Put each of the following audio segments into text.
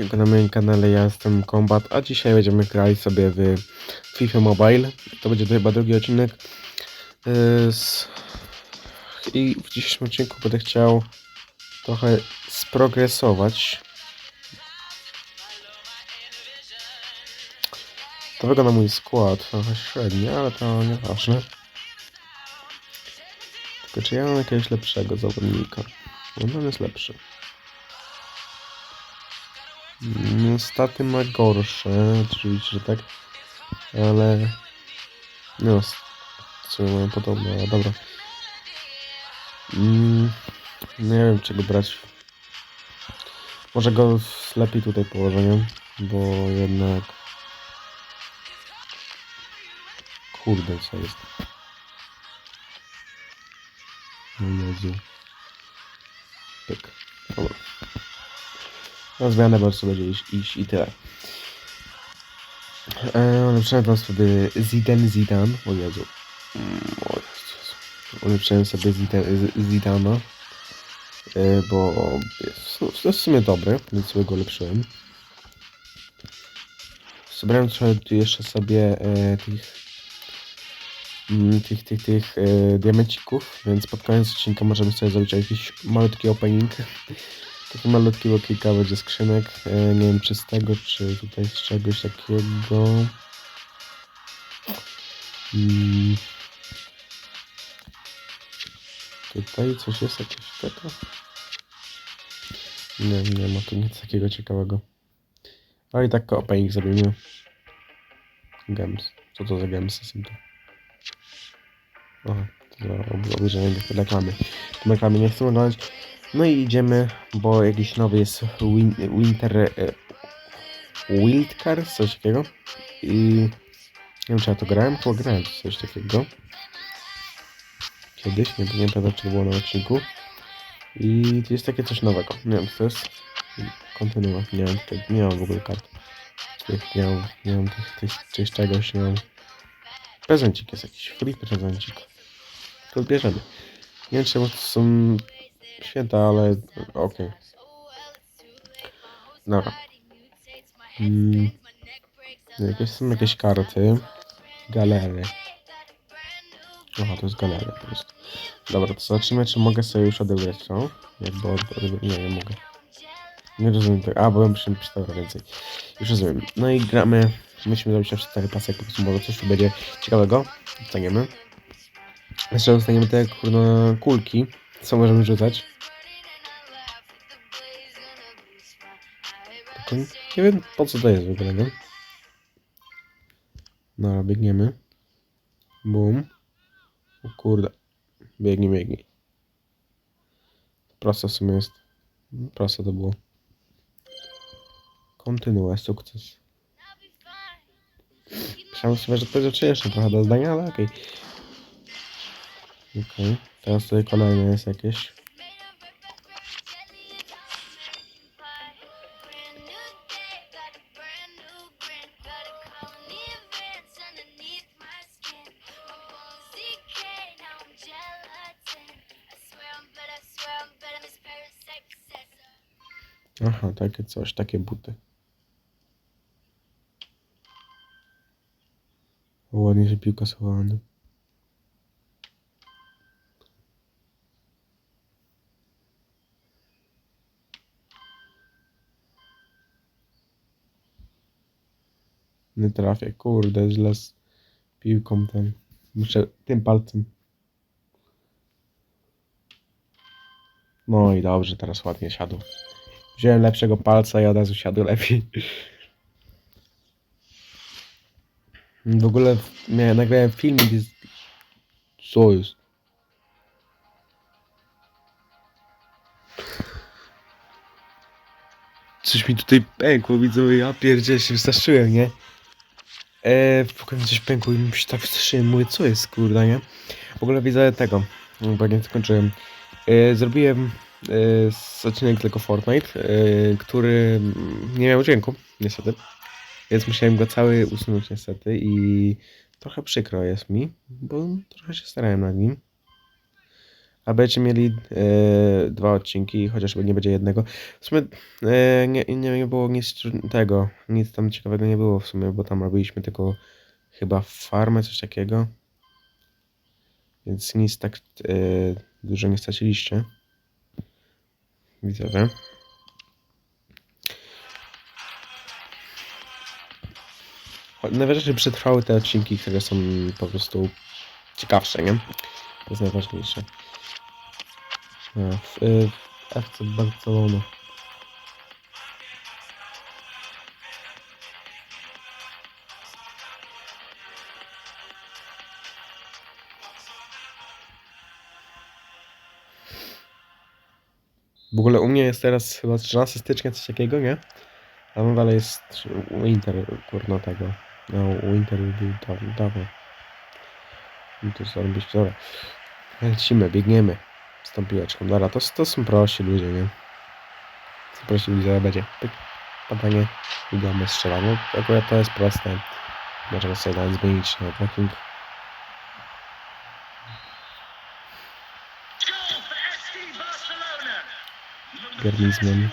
odcinku na moim kanale, ja jestem Combat, a dzisiaj będziemy grali sobie w FIFA Mobile. To będzie to chyba drugi odcinek. Z... I w dzisiejszym odcinku będę chciał trochę sprogresować. To wygląda mój skład, trochę średnio, ale to nieważne. Tylko czy ja mam jakiegoś lepszego zawodnika? Bo on jest lepszy. No, staty ma gorsze, oczywiście, że tak. Ale... No, co mają podobne, ale dobra. Mm, nie wiem, czego brać. Może go lepiej tutaj położę, nie? Bo jednak... Kurde, co jest? O Jezu. Pyk. Dobra. Na zmianę po prostu będzie iść, iść i tyle. E, ulepszyłem tam sobie Zidane Zidane. O Jezu. Mm. Ulepszyłem sobie Zidane, Zidana. E, bo jest, w sumie dobry, więc sobie go ulepszyłem. Zebrałem trochę jeszcze sobie e, tych mm, tych, tych, tych e, diamencików, więc pod koniec odcinka możemy sobie zrobić jakiś malutki opening. Taki malutki, bo kilka będzie skrzynek. E, nie wiem czy z tego, czy tutaj z czegoś takiego. Mm. Tutaj coś jest jakieś tego? Nie, nie ma tu nic takiego ciekawego. Ale i tak opening zrobimy. Gems. Co to za gemsy są to? Aha, to za ob- obejrzenie reklamy. Tą reklamy nie chcę oglądać. No i idziemy, bo jakiś nowy jest win, Winter e, Wildcard, coś takiego. I nie wiem czy ja to grałem, chyba grałem coś takiego. Kiedyś, nie, nie pamiętam czy to było na odcinku. I jest takie coś nowego. Nie wiem co to jest. Kontynuuję. Nie mam tutaj, nie mam w ogóle kart. Tych, nie mam, nie mam tych, tych, tych czegoś, nie mam. Prezencik jest jakiś, free prezencik. To bierzemy. Nie wiem czemu to są święta, ale okej. Dobra. Mm. Jakieś są jakieś karty. Galery. Aha, to jest galeria po prostu. Dobra, to zobaczymy, czy mogę sobie już odebrać to. Jakby od... Nie, nie mogę. Nie rozumiem tego. A, bo ja muszę przeczytać więcej. Już rozumiem. No i gramy. Musimy zrobić jeszcze cztery pasek, prostu może coś tu będzie ciekawego. Dostaniemy. Jeszcze dostaniemy te kurno kulki, co możemy rzucać. Nie wiem po co to jest w ogóle, nie? Dobra, biegniemy. Bum. O kurde. Biegnij, biegnij. Proste w sumie jest. Proste to było. Kontynuuj, sukces. Myślałem sobie, że to jest jeszcze trochę do zdania, ale okej. Okej, teraz tutaj kolejne jest jakieś. Aha, takie coś, takie buty. Ładnie się piłka schowała, nie? Nie trafię, kurde, źle z piłką ten. Muszę tym palcem. No i dobrze, teraz ładnie siadł. Wziąłem lepszego palca i od razu siadł lepiej. W ogóle miałem, nagrałem filmik z... Co jest? Coś mi tutaj pękło, widzę, ja pierdzielę się wystraszyłem, nie? Eee, w pokoju coś pękło i mi się tak mówię, co jest, kurde, nie? W ogóle widzę tego, bo nie skończyłem. E, zrobiłem e, z odcinek tylko Fortnite, e, który nie miał dźwięku, niestety. Więc musiałem go cały usunąć niestety i trochę przykro jest mi, bo trochę się starałem nad nim. A będziecie mieli e, dwa odcinki, chociażby nie będzie jednego. W sumie e, nie, nie, było nic tego, nic tam ciekawego nie było w sumie, bo tam robiliśmy tylko chyba farmę, coś takiego. Więc nic tak e, dużo nie straciliście. Widzowie. Najważniejsze, przetrwały te odcinki, które są po prostu ciekawsze, nie? To jest najważniejsze. A, w, y, FC Barcelona. W ogóle u mnie jest teraz chyba 13 stycznia, coś takiego, nie? A no dalej jest Winter, kurno tego. No, Winter był dawno, dawno. No to co robić, dobra. Lecimy, biegniemy z tą piłeczką. Dobra, to, to są prości ludzie, nie? Co prości ludzie, będzie pyk, podanie i gramy strzelanie. Akurat to jest proste. Możemy sobie nawet zmienić na tracking. Goal for FC Barcelona. Number Griezmann. 51,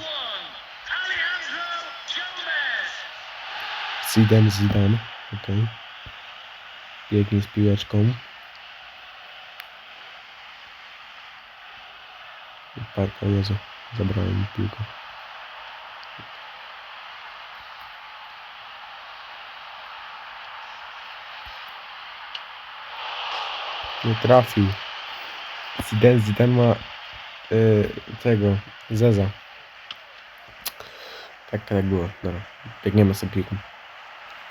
Alejandro Gomez. Zidane, Zidane, okej. Biegnie z piłeczką. Parka, Jezu, zabrałem mi piłkę. Nie trafił. Zidane, Zidane ma y, tego, Zeza. Tak, tak było. Dobra, biegniemy sobie piłką.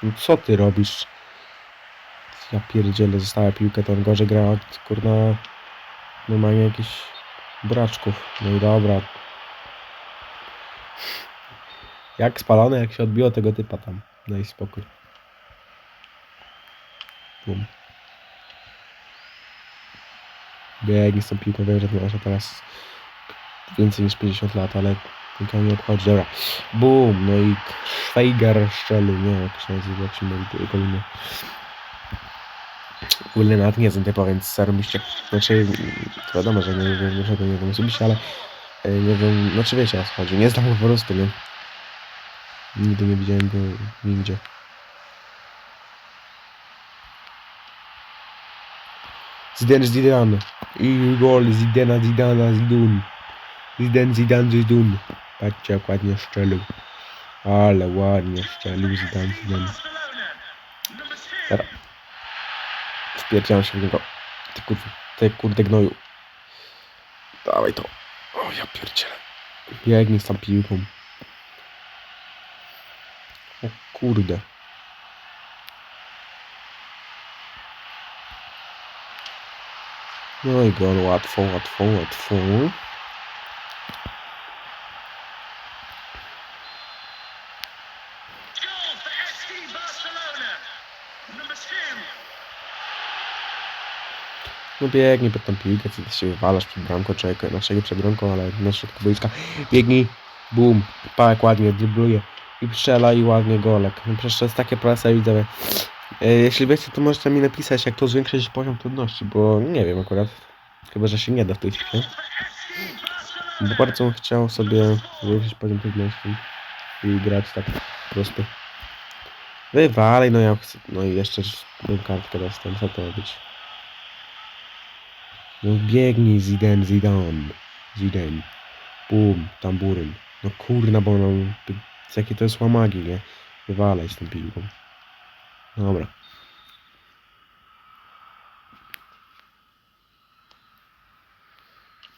No co ty robisz? Ja pierdzielę, została piłkę, to on gorzej gra od kurna normalnie jakichś braczków. No i dobra. Jak spalone, jak się odbiło tego typa tam. Daj spokój. Bum. Biegnie z tą piłką, wiem, że masz teraz więcej niż 50 lat, ale nikogo nie obchodzi. Dobra. Bum, no i Schweiger szczelił, nie jak się nazywa, jak mówi jego imię. W ogóle nawet nie znam typa, więc zarobiście. Znaczy, to wiadomo, że nie wiem, niczego nie wiem osobiście, ale e, nie wiem, znaczy wiecie o co chodzi. Nie znam po prostu, nie? Nigdy nie widziałem go nigdzie. Zidane Zidane. I gol Zidana Zidana Zidun. Zidane Zidane Zidun. Patrzcie jak ładnie szczelił. Ale ładnie szczelił Zidane Zidane. Dobra. Wpierdziałem się w niego. Ty kurde, ty kurde gnoju. Dawaj to. O ja pierdzielę. Biegnij z tą piłką. O kurde. No i gol, łatwo, łatwo, łatwo. No biegnij pod tą piłkę, co ty się wywalasz przed bramką, człowieka naszego przed bramką, ale na środku boiska. Biegnij, bum, pałek ładnie, drybluje i strzela i ładnie golek. No przecież to jest takie proste, widzowie. E, Jeśli wiecie, to możecie mi napisać, jak to zwiększyć poziom trudności, bo nie wiem akurat. Chyba, że się nie da w tej chwili. Bo bardzo bym chciał sobie zwiększyć poziom trudności i grać tak po prostu. Wywalej, no ja chcę, no i jeszcze bym kartkę dostał, co to być? No biegnij Zidane, Zidane, Zidane, bum, tamburyn. No kurna, bo no, jakie to jest łamagi, nie? Wywalaj z tą piłką. Dobra.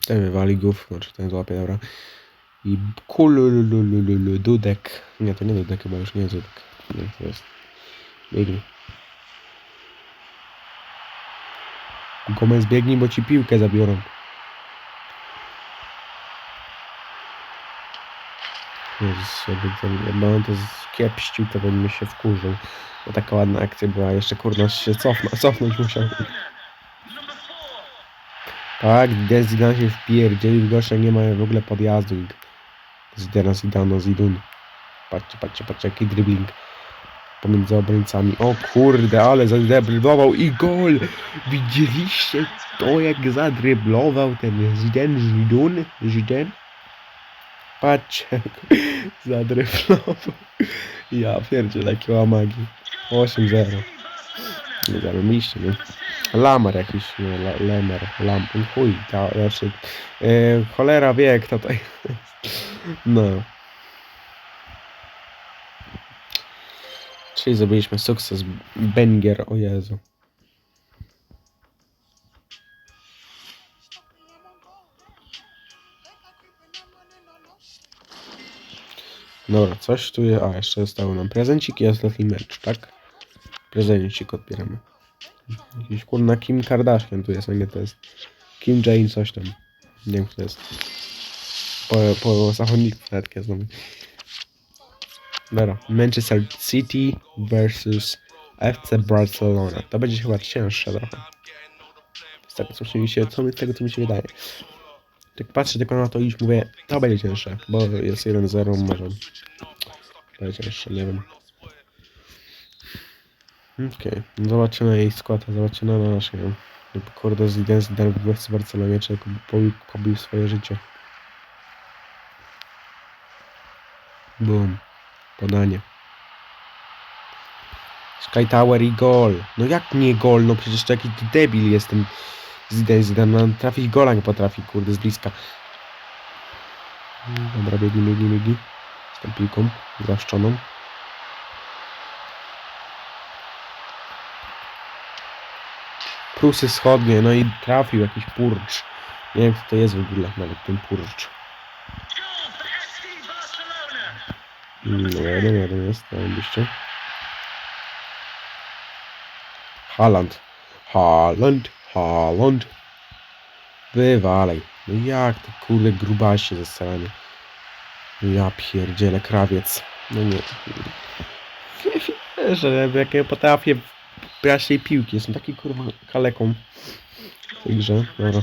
Ten wywali głów, znaczy ten złapie, dobra. I kulululululu, Dudek. Nie, to nie Dudek chyba już nie jest Dudek. Nie, to jest. Biegnij. Gomez biegnij, bo ci piłkę zabiorą. Jezus, jakby, ten, on to skiepścił, to bym mi się wkurzył. Bo taka ładna akcja była, jeszcze kurna się cofna, cofnąć musiał. Tak, Zidane się wpierdzielił, gościa nie ma w ogóle podjazdu. Zidana, Zidano, Zidun. Patrzcie, patrzcie, patrzcie, jaki dribbling. Pomiędzy obrońcami. O kurde, ale zadryblował i gol! Widzieliście to, jak zadryblował ten Zidane Zidane? Zidane? Patrzcie, zadryblował. Ja pierdzielę, jakie łamagi. 8-0. Nie zarobiliście, nie? Lamer jakiś, nie, le, Lemer, Lam, chuj, ta, znaczy, e, cholera wie kto to jest. No. Czyli zrobiliśmy sukces, Benger, o Jezu. Dobra, coś tu jest, a jeszcze zostały nam prezencik i ostatni mecz, tak? Prezencik odbieramy. Jakiś kurna Kim Kardashian tu jest, a nie to jest Kim Jane coś tam. Nie wiem kto to jest. Po, po zachodniku nawet ja znam. Dobra, Manchester City versus FC Barcelona. To będzie chyba cięższe trochę. Z tego co mi się, co mi, z tego co mi się wydaje. Tak patrzę tylko na to i już mówię, to będzie cięższe, bo jest 1-0 może. Będzie cięższe, nie wiem. Okej, no zobaczymy jej skład, zobaczymy na nasz, nie wiem. Kurde, Zidane, Zidane w w Barcelonie, czy pobił, pobił swoje życie. Boom. Podanie. Sky Tower i gol. No jak nie gol? No przecież to jakiś debil jestem. Zidane, Zidane, no, trafić gola nie potrafi, kurde, z bliska. Dobra, biegi, biegi, biegi. Z tą piłką zaszczoną. Prusy wschodnie, no i trafił jakiś purcz. Nie wiem kto to jest w ogóle, nawet ten purcz. Goal for FC Barcelona. Mm, No jeden, jeden jest, zajebiście. Haaland. Haaland, Haaland. Wywalej. No jak to kurde grubasie. No ja pierdzielę krawiec. No nie. Wierzę, jak ja potrafię brać tej piłki. Jestem taki kurwa kaleką w tej grze. Dobra,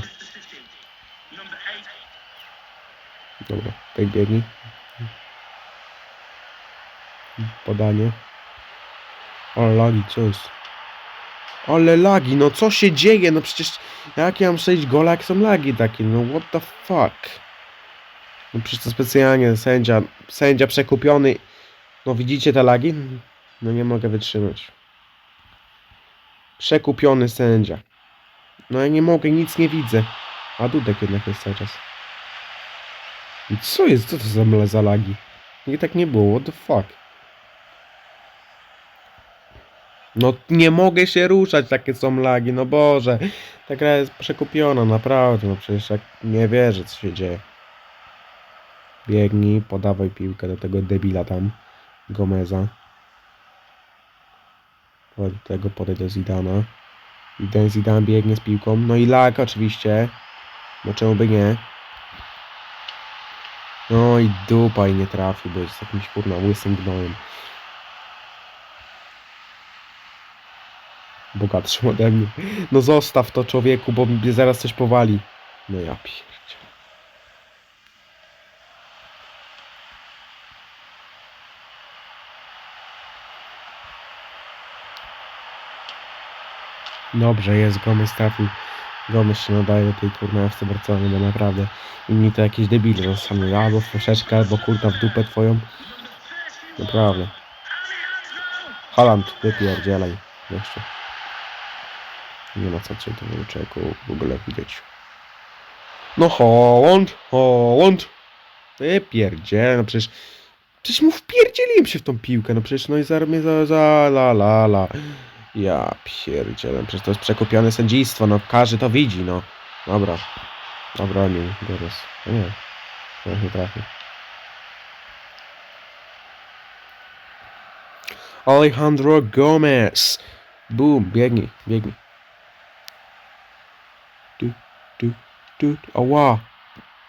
dobra. Tej biegnij. Podanie. Ale lagi, co jest? Ale lagi, no co się dzieje? No przecież jak ja mam strzelić gola, jak są lagi takie? No what the fuck? No przecież to specjalnie sędzia, sędzia przekupiony. No widzicie te lagi? No nie mogę wytrzymać. Przekupiony sędzia. No ja nie mogę, nic nie widzę. A Dudek jednak jest cały czas. I Co jest? Co to za, za lagi? Nie tak nie było, what the fuck? No nie mogę się ruszać, takie są lagi, no Boże. Ta gra jest przekupiona, naprawdę, no przecież jak nie wierzę, co się dzieje. Biegnij, podawaj piłkę do tego debila tam, Gomeza. Do tego, podaj do Zidana. I ten Zidane biegnie z piłką, no i lag oczywiście. No czemu by nie? No i dupa i nie trafi, bo jest jakimś kurna łysym gnojem. Bogatszym ode mnie. No zostaw to człowieku, bo mnie zaraz coś powali. No ja pierdzie. Dobrze, jest Gomez trafił. Gomez się nadaje do tej kurna FC Barcelony, bo naprawdę inni to jakieś debile no same albo troszeczkę, albo kurna w dupę twoją. Naprawdę. Haaland, wypierdzielaj. Jeszcze. Nie ma co cię tego człowieku w ogóle widzieć. No Holland, Holland. Wypierdzielaj, no przecież... Przecież mu wpierdzieliłem się w tą piłkę, no przecież no i za mnie za, za la la la. Ja pierdzielę, przecież to jest przekupione sędziństwo, no każdy to widzi, no. Dobra. Obronił Gores. No nie. No nie trafił. Alejandro Gomez. Boom, biegnij, biegnij. Tu, tu, ała.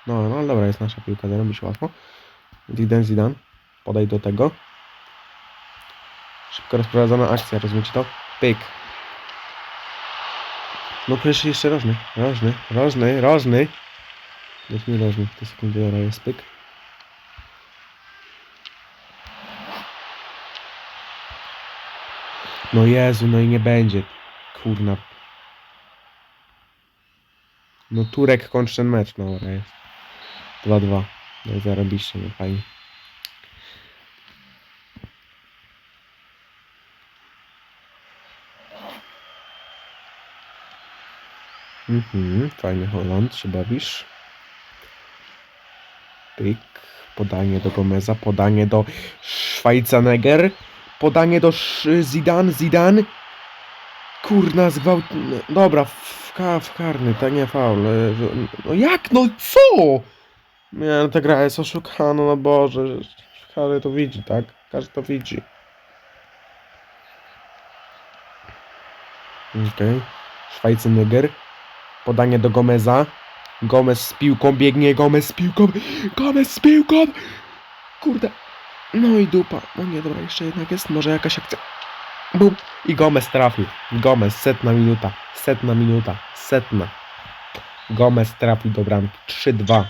No, no dobra, jest nasza piłka, zarobi się łatwo. Zidane, Zidane. Podaj do tego. Szybko rozprowadzona akcja, rozumiecie to? Pyk. No przecież jeszcze rożny, rożny, rożny, rożny. Jest nie rożny, to sekundy, dobra, jest pyk. No Jezu, no i nie będzie. Kurna. No Turek kończy ten mecz, no dobra jest. 2-2. No i zarobiście, no fajnie. Mhm, fajny Holand, się bawisz. Pyk, podanie do Gomeza, podanie do Schweizenegger, podanie do Sz- Zidane, Zidane. Kurna, zgwałt... Dobra, w, ka- w karny, to nie faul. e, No jak, no co? Nie, no ta gra jest oszukana, no Boże. Każdy to widzi, tak? Każdy to widzi. Okej. Okay. Schweizenegger. Podanie do Gomeza. Gomez z piłką biegnie, Gomez z piłką, Gomez z piłką! Kurde. No i dupa. No nie, dobra, jeszcze jednak jest może jakaś akcja. Bum. I Gomez trafił. Gomez, setna minuta. Setna minuta. Setna. Gomez trafił do bramki. 3-2. For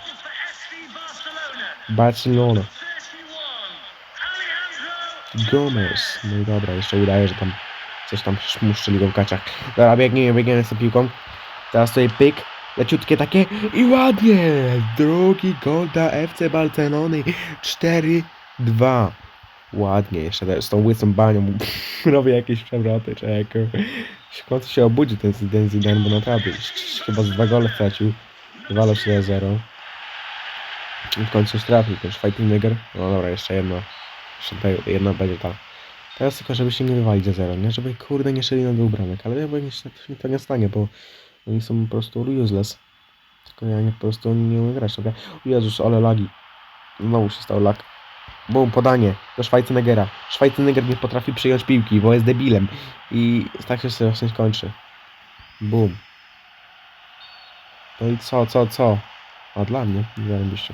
SC Barcelona. Barcelona. 31. Alejandro Gomez. No i dobra, jeszcze udaje, że tam coś tam mu strzeliło w gaciach. Dobra, biegniemy, biegniemy z tą piłką. Teraz tutaj pyk. Leciutkie takie i ładnie! Drugi gol dla FC Barcelony. 4-2. Ładnie, jeszcze też z tą łysą banią robię jakieś przewroty, czekaj. W końcu się obudzi ten Zidane Zidane, bo naprawdę chyba z dwa gole stracił. Wywalał się na zero. I w końcu trafił ten Schweizenegger. No dobra, jeszcze jedno. Jeszcze te- jedna będzie ta. Teraz tylko, żeby się nie wywalić za zero, nie? Żeby kurde nie szeli na dwóch bramek, ale ja nie, się to nie stanie, bo oni są po prostu useless. Tylko ja nie, po prostu nie umiem grać. O Jezus, ale lagi. Znowu się stał lag. Bum, podanie do Schweizenegera. Schweizeneger nie potrafi przyjąć piłki, bo jest debilem. I tak się właśnie kończy. Bum. No i co, co, co? A dla mnie? Nie zarobiście.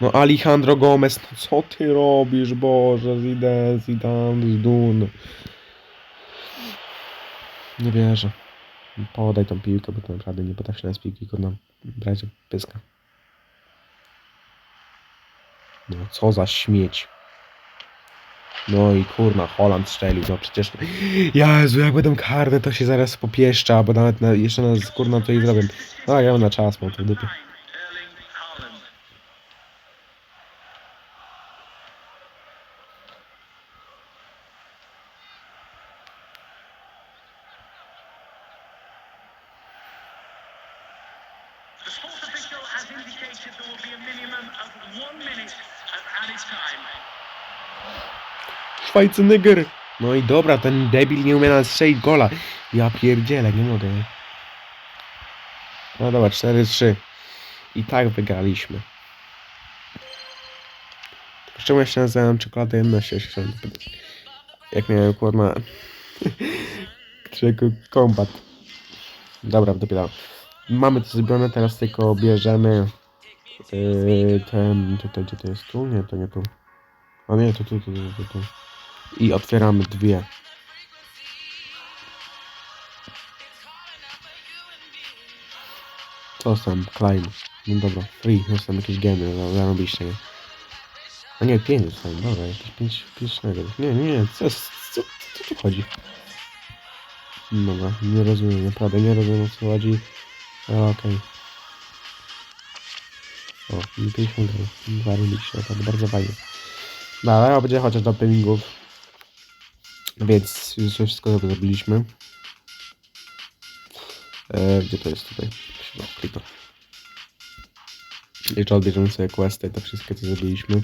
No Alejandro Gomez, no co ty robisz, Boże, Zidane, Zidane, Zdun. Nie wierzę. Podaj tą piłkę, bo to naprawdę nie potrafi na z piłki, kurna, brać pyska. No co za śmieć. No i kurna, Holand strzelił, no przecież... Jezu, jak będą karne, to się zaraz popieszcza, bo nawet na, jeszcze nas kurna to i zrobię. No ja na czas, mam to Haaland. The official has indicated there will be a minimum of one minute. Schweizenegger! No i dobra, ten debil nie umie nawet strzelić gola. Ja pierdzielę, nie mogę. No dobra, 4-3. I tak wygraliśmy. Czemu ja się nazywałem czekoladę jemności? Się. Jak miałem kurna... Czego kombat. Dobra, dopiero. Mamy to zrobione, teraz tylko bierzemy... Yy, ten... Tutaj, gdzie to jest? Tu? Nie, to nie tu. A nie, to tu, tu, tu, tu, tu. I otwieramy dwie. Co tam? Climb. No dobra, free. Jest tam jakieś geny, no, zarobiście, nie? A nie, pięć dostałem, dobra, jakieś pięć, pięć nagród. Nie, nie, nie, co, co, co tu chodzi? Dobra, nie rozumiem, naprawdę nie rozumiem o co chodzi. Ale okej. O, i 50 gry. Zarobiście, naprawdę bardzo fajnie. Dobra, będzie chociaż do peningów. Więc już wszystko zrobiliśmy. E, gdzie to jest tutaj? No, klikam. Jeszcze odbierzemy sobie questy, to wszystko co zrobiliśmy.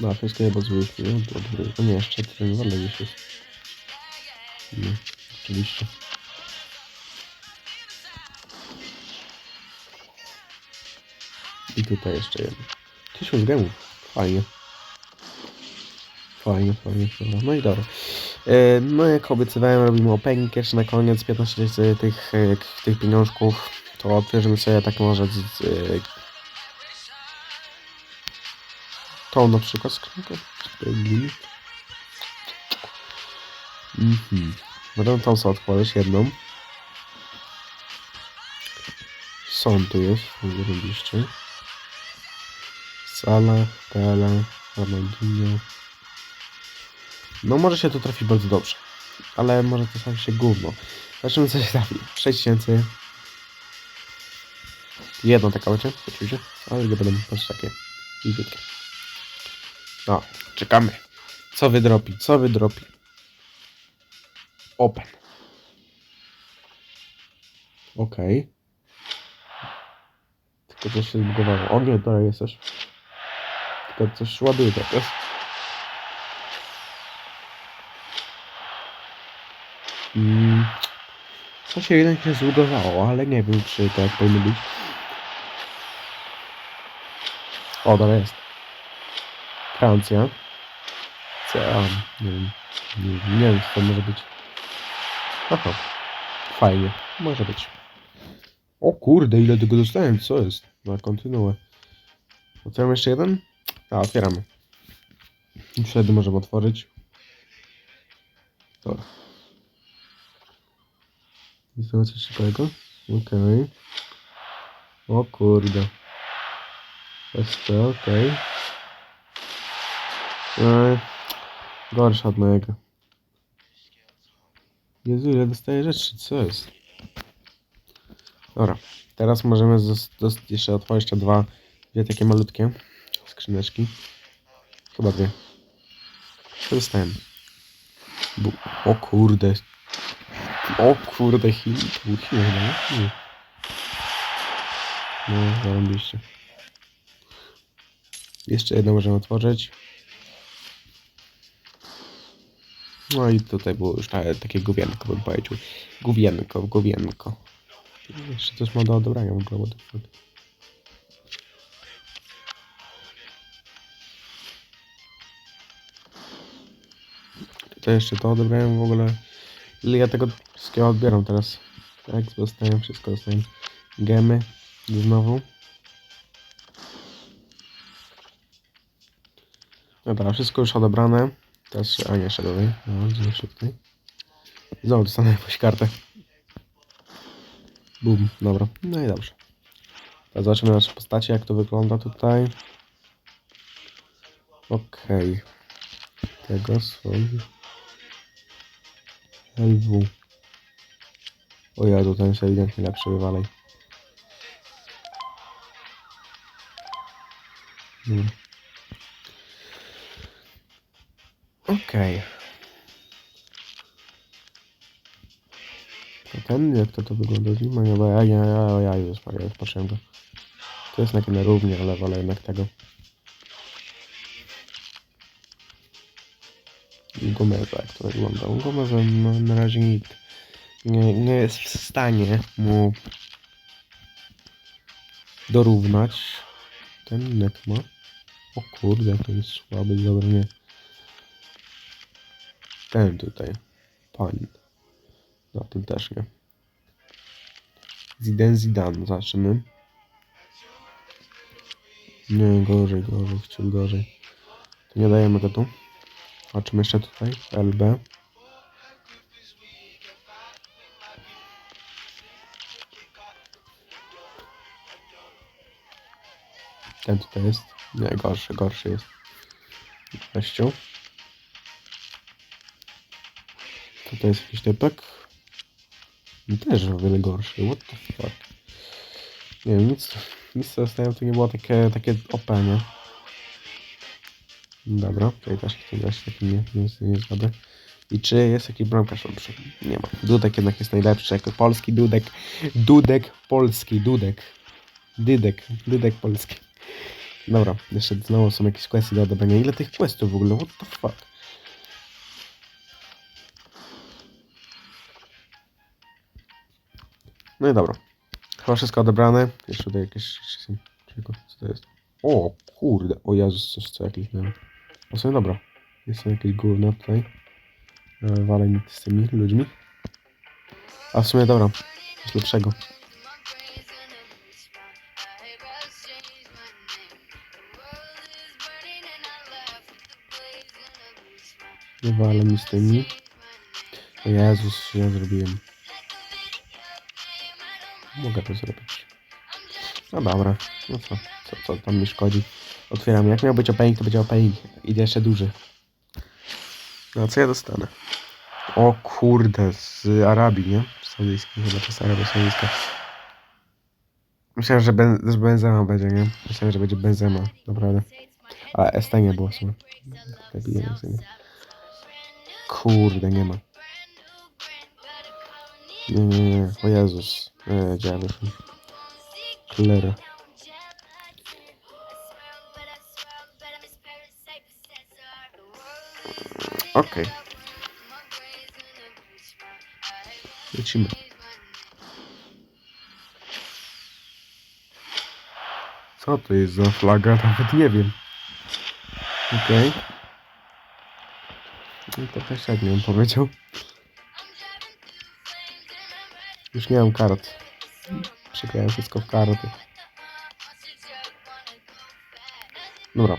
No, wszystkie chyba złyśmy. No, dobrze. O nie, jeszcze ten wolny gdzieś jest. No, oczywiście. I tutaj jeszcze jeden. Tysiąc gemów. Fajnie. Fajnie, fajnie, fajnie. No i dobra. E, No jak obiecywałem, robimy opening jeszcze na koniec 15 tysięcy tych, e, tych pieniążków. To otworzymy sobie tak może Tą na przykład skrzynkę. Mhm. Będę tą sobie otworzyć jedną. Są tu jest, robiliście. Sala, Tela, Ronaldinho. No może się to trafi bardzo dobrze. Ale może to trafi się gówno. Zobaczymy co się trafi. 6000. Jedno taka będzie, oczywiście. Ale będą prostu takie niziutkie. No, czekamy. Co wydropi, co wydropi. Open. Okej. Tylko coś się zbugowało. O nie, dalej jest coś. Tylko coś ładuje tak, jest. Mm. Co się jednak się zbugowało, ale nie wiem, czy to jak powinno być. O, dalej jest. Francja. Co? Nie wiem. Nie, nie wiem, co to może być. Aha. Fajnie. Może być. O kurde, ile tego dostałem? Co jest? No, kontynuuję. Otwieram jeszcze jeden? A, otwieramy. I wtedy możemy otworzyć. Dobra. Jest to coś ciekawego? Okej. O kurde. ST, okej. Okay. Gorsza od mojego. Jezu, ile dostaję rzeczy, co jest? Dobra, teraz możemy zos- dos- jeszcze otworzyć jeszcze dwa, dwie takie malutkie skrzyneczki. Chyba dwie. Co dostałem? Bu o kurde. O kurde. To był chyba, nie? Nie. No, zarobiliście. Jeszcze jedno możemy otworzyć. No i tutaj było już ta, takie gówienko, bym powiedział. Gówienko, gówienko. Jeszcze coś ma do odebrania w ogóle. what the fuck. To jeszcze to odebrałem w ogóle. Ile ja tego wszystkiego odbieram teraz? Tak, dostałem wszystko, dostałem gemy znowu. Dobra, wszystko już odebrane. Teraz, a nie, jeszcze dalej. No, się tutaj. Znowu dostanę jakąś kartę. Bum, dobra. No i dobrze. Teraz zobaczymy nasze postacie, jak to wygląda tutaj. Okej. Tego są... LW. O ja, ten jest ewidentnie lepszy, wywalej. Okej. A ten, jak to to wygląda z nim? Ja, ja, ja, ja już, ja już patrzyłem go. To jest na równie, ale wolę jednak tego. Gomeza, jak to wygląda. Gomeza no, na razie nikt nie, nie jest w stanie mu dorównać. Ten innek ma. O kurde, to jest słaby, dobra, nie. Ten tutaj. Pan. No, ten też nie. Zidane Zidane, zobaczymy. Nie, gorzej, gorzej, wciąż gorzej. To nie dajemy go tu. Zobaczymy jeszcze tutaj. LB. Ten tutaj jest. Nie, gorszy, gorszy jest. Weźciu. Tutaj jest jakiś typek. No Też o wiele gorszy. What the fuck? Nie wiem, nic, nic co dostałem to nie było takie, takie OP, nie? Dobra, tutaj też tutaj też taki nie, nie, nie zgadę. I czy jest jakiś bramkarz lepszy? Nie ma. Dudek jednak jest najlepszy, jako polski Dudek. Dudek polski, Dudek. Dydek, Dydek polski. Dobra, jeszcze znowu są jakieś questy do odebrania. Ile tych questów w ogóle? What the fuck? No i dobra. Chyba wszystko odebrane. Jeszcze tutaj jakieś? Co to jest? O kurde, o Jezus, coś co jakieś miałem. O sobie dobra. Jest jakieś gówno tutaj. E, Walej mi z tymi ludźmi. A w sumie dobra. Coś lepszego. Wywalę mi z tymi. O Jezus, ja zrobiłem. Mogę to zrobić. No dobra, no co, co, co tam mi szkodzi. Otwieram, jak miał być opening, to będzie opening. Idzie jeszcze duży. No co ja dostanę? O kurde, z Arabii, nie? Saudyjskiej, chyba to jest Arabia Saudyjska. Myślałem, że, ben, że Benzema będzie, nie? Myślałem, że będzie Benzema, naprawdę. A ST nie było sobie. Kurde, nie ma. Nie, nie, nie. O Jezus. Działa mi. Cholera. Okej. Lecimy. Co to jest za flaga? Nawet nie wiem. Okej. No to też jak bym powiedział. Już nie mam kart. Przegrałem wszystko w karty. Dobra.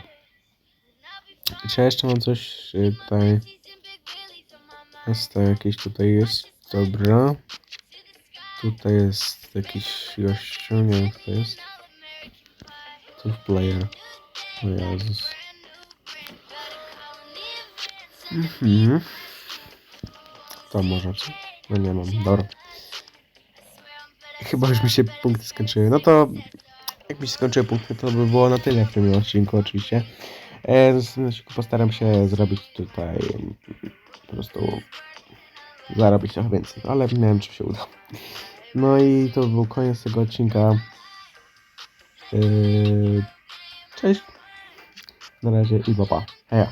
Czy ja jeszcze mam coś y, tutaj? Jest to jakieś tutaj jest. Dobra. Tutaj jest jakiś gościu, nie wiem kto to jest. To player. O Jezus. Mhm. To może co? No nie mam, dobra. Chyba już mi się punkty skończyły. No to jak mi się skończyły punkty, to by było na tyle w tym odcinku oczywiście. E, postaram się zrobić tutaj mm, po prostu zarobić trochę więcej, ale nie wiem czy się uda. No i to był koniec tego odcinka. Yy, cześć. Na razie i papa. Heja.